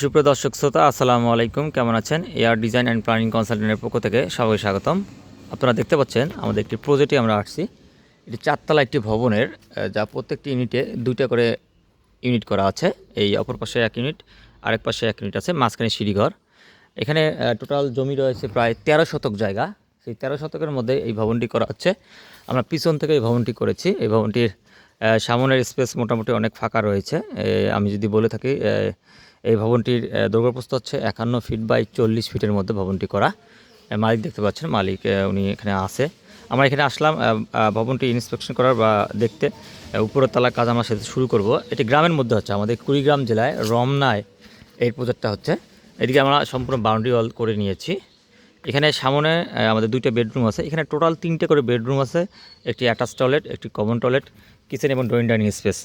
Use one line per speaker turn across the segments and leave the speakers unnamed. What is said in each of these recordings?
সুপ্রিয় দর্শক শ্রোতা, আসসালামু আলাইকুম। কেমন আছেন? এয়ার ডিজাইন অ্যান্ড প্ল্যানিং কনসালটেন্টের পক্ষ থেকে সবাই স্বাগতম। আপনারা দেখতে পাচ্ছেন, আমাদের একটি প্রজেক্টে আমরা আসছি এটি চারতলা একটি ভবনের যা প্রত্যেকটি ইউনিটে দুইটা করে ইউনিট করা আছে। এই অপর পাশে এক ইউনিট, আরেক পাশে এক ইউনিট আছে, মাঝখানে সিঁড়িঘর। এখানে টোটাল জমি রয়েছে প্রায় তেরো শতক জায়গা। সেই তেরো শতকের মধ্যে এই ভবনটি করা হচ্ছে। আমরা পিছন থেকে এই ভবনটি করেছি। এই ভবনটির সামনের স্পেস মোটামুটি অনেক ফাঁকা রয়েছে। আমি যদি বলে থাকি এই ভবনটির দৈর্ঘ্যপ্রস্থ হচ্ছে একান্ন ফিট বাই চল্লিশ ফিটের মধ্যে ভবনটি করা। মালিক দেখতে পাচ্ছেন, মালিক উনি এখানে আছে। আমরা এখানে আসলাম ভবনটি ইন্সপেকশন করার বা দেখতে উপরের তলার কাজ আমরা সাথে শুরু করব। এটি গ্রামের মধ্যে হচ্ছে, আমাদের কুড়িগ্রাম জেলায় রমনায় এই প্রজেক্টটা হচ্ছে। এদিকে আমরা সম্পূর্ণ বাউন্ডারি ওয়াল করে নিয়েছি। এখানে সামনে আমাদের দুইটা বেডরুম আছে। এখানে টোটাল তিনটে করে বেডরুম আছে, একটি অ্যাটাচ টয়লেট, একটি কমন টয়লেট, কিচেন এবং ড্রয়িং ডাইনিং স্পেস।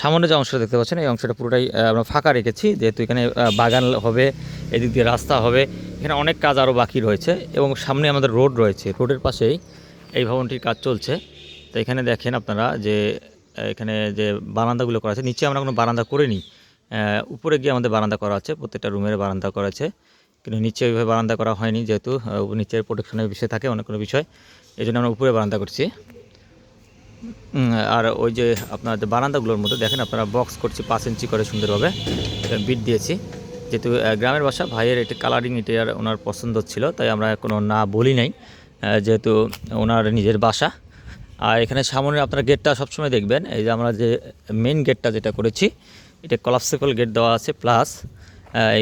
সামনে যে অংশটা দেখতে পাচ্ছেন, এই অংশটা পুরোটাই আমরা ফাঁকা রেখেছি, যেহেতু এখানে বাগান হবে, এদিক দিয়ে রাস্তা হবে। এখানে অনেক কাজ আরও বাকি রয়েছে এবং সামনে আমাদের রোড রয়েছে। রোডের পাশেই এই ভবনটির কাজ চলছে। তো এখানে দেখেন আপনারা যে এখানে যে বারান্দাগুলো করা আছে, নিচে আমরা কোনো বারান্দা করিনি। উপরে গিয়ে আমাদের বারান্দা করা আছে, প্রত্যেকটা রুমের বারান্দা করা আছে। কিন্তু নিচে ওইভাবে বারান্দা করা হয়নি যেহেতু নিচের প্রোটেকশনের বিষয় থাকে অনেক কোনো বিষয়। এই জন্য আমরা উপরে বারান্দা করছি। আর ওই যে আপনার যে বারান্দাগুলোর মধ্যে, দেখেন আপনারা বক্স করছি পাঁচ ইঞ্চি করে সুন্দরভাবে। বিট দিয়েছি। যেহেতু গ্রামের বাসা, ভাইয়ের এটি কালারিং এটি আর ওনার পছন্দ ছিল, তাই আমরা কোনো না বলি নাই। যেহেতু ওনার নিজের বাসা। আর এখানে সামনে আপনার গেটটা সবসময় দেখবেন, এই যে আমরা যে মেন গেটটা যেটা করেছি, এটা কলাপসিবল গেট দেওয়া আছে প্লাস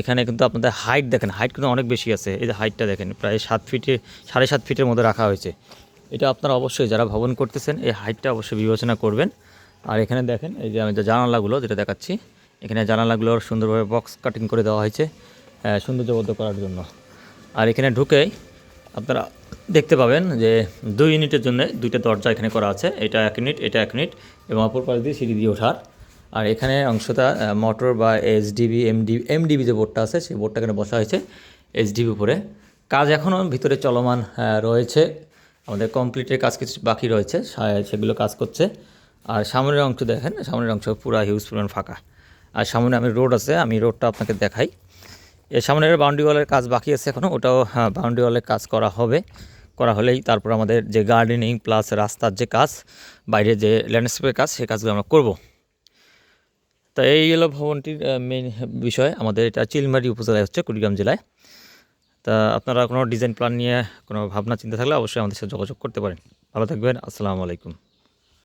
এখানে কিন্তু আপনাদের হাইট দেখেন হাইট কিন্তু অনেক বেশি আছে। এই যে হাইটটা দেখেন, প্রায় সাত ফিটে সাড়ে সাত ফিটের মধ্যে রাখা হয়েছে। এটা আপনারা অবশ্যই যারা ভবন করতেছেন, এই হাইটটা অবশ্যই বিবেচনা করবেন। আর এখানে দেখেন, এই যে আমি যে জানালাগুলো যেটা দেখাচ্ছি, এখানে জানালাগুলোর সুন্দরভাবে বক্স কাটিং করে দেওয়া হয়েছে সৌন্দর্যবদ্ধ করার জন্য। আর এখানে ঢুকেই আপনারা দেখতে পাবেন যে দুই ইউনিটের জন্য দুইটা দরজা এখানে করা আছে, এটা এক ইউনিট এটা এক ইউনিট এবং অপর পাশ দিয়ে সিঁড়ি দিয়ে ওঠার। আর এখানে অংশটা মোটর বা এইচডিবি এমডি এমডিবি যে বোর্ডটা আছে, সেই বোর্ডটা এখানে বসা হয়েছে এইচডিবি উপরে। কাজ এখনও ভিতরে চলমান রয়েছে। আমাদের কমপ্লিটের কাজ কিছু বাকি রয়েছে সেগুলো কাজ করছে। আর সামনের অংশ দেখেন, সামনের অংশ পুরা হিউজ পরিমাণ ফাঁকা। আর সামনে আমি রোড আছে, আমি রোডটা আপনাকে দেখাই। এর সামনের বাউন্ডারি ওয়ালের কাজ বাকি আছে এখনও ওটাও হ্যাঁ বাউন্ডারি ওয়ালের কাজ করা হবে। করা হলেই তারপর আমাদের যে গার্ডেনিং প্লাস রাস্তার যে কাজ বাইরে যে ল্যান্ডস্কেপের কাজ, সেই কাজগুলো আমরা করব। তা এই হলো ভবনটির মেন বিষয়। আমাদের এটা চিলমারি উপজেলায় হচ্ছে কুড়িগ্রাম জেলায়। তা আপনারা কোনো ডিজাইন প্ল্যান নিয়ে কোনো ভাবনা, চিন্তা থাকলে অবশ্যই আমাদের সাথে যোগাযোগ করতে পারেন। ভালো থাকবেন, আসসালামু আলাইকুম।